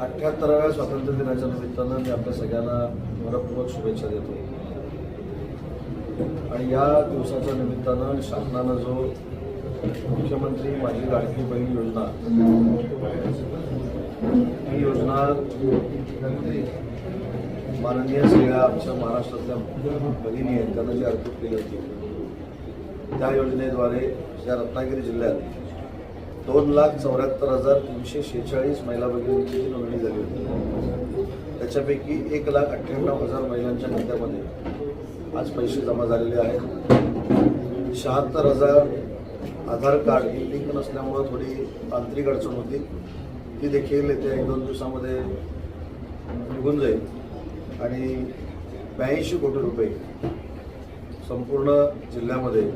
अठ्ठ्याहत्तराव्या स्वातंत्र्य दिनाच्या निमित्तानं मी आपल्या सगळ्यांना मनपूर्वक शुभेच्छा देतो. आणि या दिवसाच्या निमित्तानं शासनानं जो मुख्यमंत्री माझी लाडकी बहीण योजना ही योजना माननीय सगळ्या आमच्या महाराष्ट्रातल्या भगिनी आहेत त्यांना जी अर्पण केली होती त्या योजनेद्वारे या रत्नागिरी जिल्ह्यात दोन लाख चौऱ्याहत्तर हजार तीनशे शेहेचाळीस महिला भगिनींची नोंदणी झाली होती. त्याच्यापैकी एक लाख अठ्ठ्याण्णव हजार महिलांच्या खात्यामध्ये आज पैसे जमा झालेले आहेत. शहात्तर हजार आधार कार्ड ही लिंक नसल्यामुळं थोडी तांत्रिक अडचण होती. ती देखील येत्या एक दोन दिवसामध्ये निघून जाईल. आणि ब्याऐंशी कोटी रुपये संपूर्ण जिल्ह्यामध्ये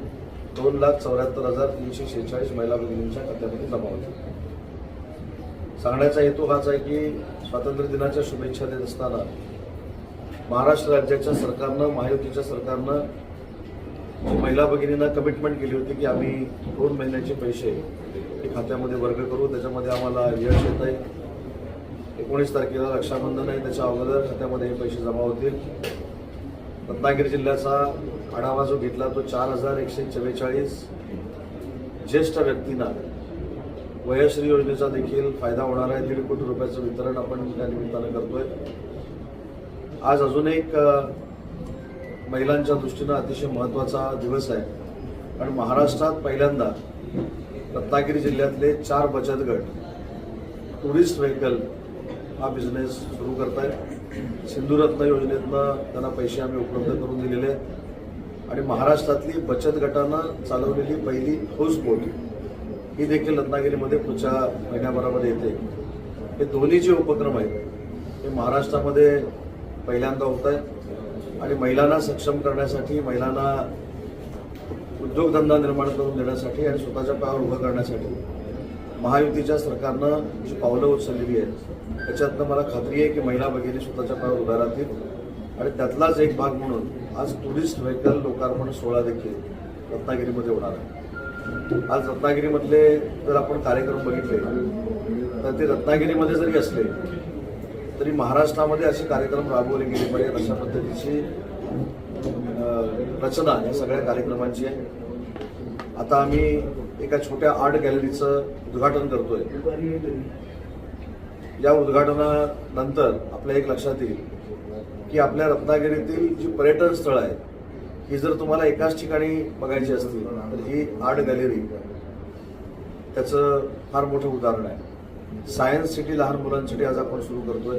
दोन लाख चौऱ्याहत्तर हजार तीनशे शेहेचाळीस महिला भगिनींच्या खात्यामध्ये जमा होते. सांगण्याचा हेतू हाच आहे की स्वातंत्र्य दिनाच्या शुभेच्छा देत असताना महाराष्ट्र राज्याच्या सरकारनं महायुतीच्या सरकारनं जी महिला भगिनींना कमिटमेंट केली होती की आम्ही दोन महिन्याचे पैसे हे खात्यामध्ये वर्ग करू त्याच्यामध्ये आम्हाला यश येत आहे. एकोणीस तारखेला रक्षाबंधन आहे त्याच्या अगोदर खात्यामध्ये हे पैसे जमा होतील. रत्नागिरी जिल्ह्याचा आढावा जो घेतला तो चार हजार एकशे चव्वेचाळीस ज्येष्ठ व्यक्तींना वयश्री योजनेचा देखील फायदा होणार आहे. दीड कोटी रुपयाचं वितरण आपण त्या निमित्तानं करतोय. आज अजून एक महिलांच्या दृष्टीनं अतिशय महत्त्वाचा दिवस आहे. कारण महाराष्ट्रात पहिल्यांदा रत्नागिरी जिल्ह्यातले चार बचत गट टुरिस्ट व्हेकल हा बिझनेस सुरू करताय सिंधुरत्न योजनेतनं त्यांना पैसे आम्ही उपलब्ध करून दिलेले आहेत. आणि महाराष्ट्रातली बचत गटानं चालवलेली पहिली हाऊस बोट ही देखील रत्नागिरीमध्ये पुढच्या महिन्याभरामध्ये येते. हे दोन्ही जे उपक्रम आहेत हे महाराष्ट्रामध्ये पहिल्यांदा होत आहे आणि महिलांना सक्षम करण्यासाठी महिलांना उद्योगधंदा निर्माण करून देण्यासाठी आणि स्वतःच्या पायावर उभं करण्यासाठी महायुतीच्या सरकारनं जी पावलं उचललेली आहेत त्याच्यातनं मला खात्री आहे की महिला भगिनी स्वतःच्या पायावर उभ्या राहतील. आणि त्यातलाच एक भाग म्हणून आज टुरिस्ट व्हेकल लोकार्पण सोहळा देखील रत्नागिरीमध्ये होणार आहे. आज रत्नागिरीमधले जर आपण कार्यक्रम बघितले तर ते रत्नागिरीमध्ये जरी असले तरी महाराष्ट्रामध्ये असे कार्यक्रम राबवले गेले पाहिजेत अशा पद्धतीची रचना या सगळ्या कार्यक्रमांची आहे. आता आम्ही एका छोट्या आर्ट गॅलरीचं उद्घाटन करतोय. या उद्घाटनानंतर आपल्या एक लक्षात येईल की आपल्या रत्नागिरीतील जी पर्यटन स्थळं आहेत ही जर तुम्हाला एकाच ठिकाणी बघायची असतील तर ही आर्ट गॅलरी त्याचं फार मोठं उदाहरण आहे. सायन्स सिटी लहान मुलांसाठी आज आपण सुरू करतोय.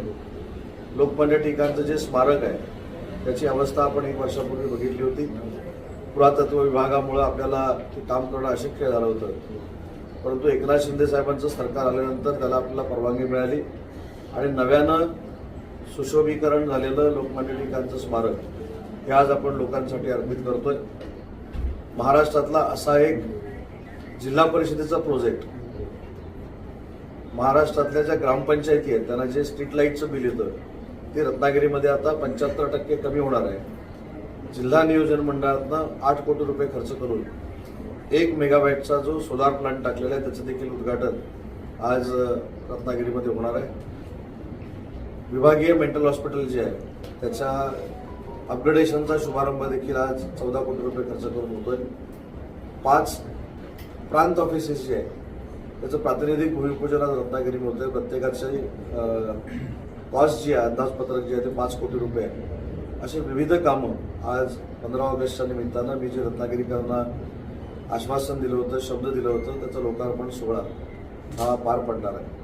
लोकमान्य ठिकाणचं जे स्मारक आहे त्याची अवस्था आपण एक वर्षापूर्वी बघितली होती. पुरातत्व विभागामुळं आपल्याला ते काम करणं अशक्य झालं होतं. परंतु एकनाथ शिंदे साहेबांचं सरकार आल्यानंतर त्याला आपल्याला परवानगी मिळाली आणि नव्यानं सुशोभीकरण झालेलं लोकमान्य टिकाणचं स्मारक हे आज आपण लोकांसाठी अर्पित करतोय. महाराष्ट्रातला असा एक जिल्हा परिषदेचा प्रोजेक्ट महाराष्ट्रातल्या ज्या ग्रामपंचायती आहेत त्यांना जे स्ट्रीट लाईटचं बिल येतं ते रत्नागिरीमध्ये आता पंच्याहत्तर टक्के कमी होणार आहे. जिल्हा नियोजन मंडळातनं आठ कोटी रुपये खर्च करून एक मेगावॅटचा जो सोलार प्लांट टाकलेला आहे त्याचं देखील उद्घाटन आज रत्नागिरीमध्ये होणार आहे. विभागीय मेंटल हॉस्पिटल जे आहे त्याच्या अपग्रेडेशनचा शुभारंभ देखील आज चौदा कोटी रुपये खर्च करून होतोय. पाच प्रांत ऑफिसेस जे आहे त्याचं प्रातिनिधिक भूमिपूजन आज रत्नागिरीमध्ये प्रत्येकाचे प्रत्येकाची कॉस्ट जी आहे अंदाजपत्रक जे आहे ते पाच कोटी रुपये आहे. अशी विविध कामं आज पंधरा ऑगस्टच्या निमित्तानं मी जे रत्नागिरीकरांना आश्वासन दिलं होतं शब्द दिलं होतं त्याचं लोकार्पण सोहळा हा पार पडणार आहे.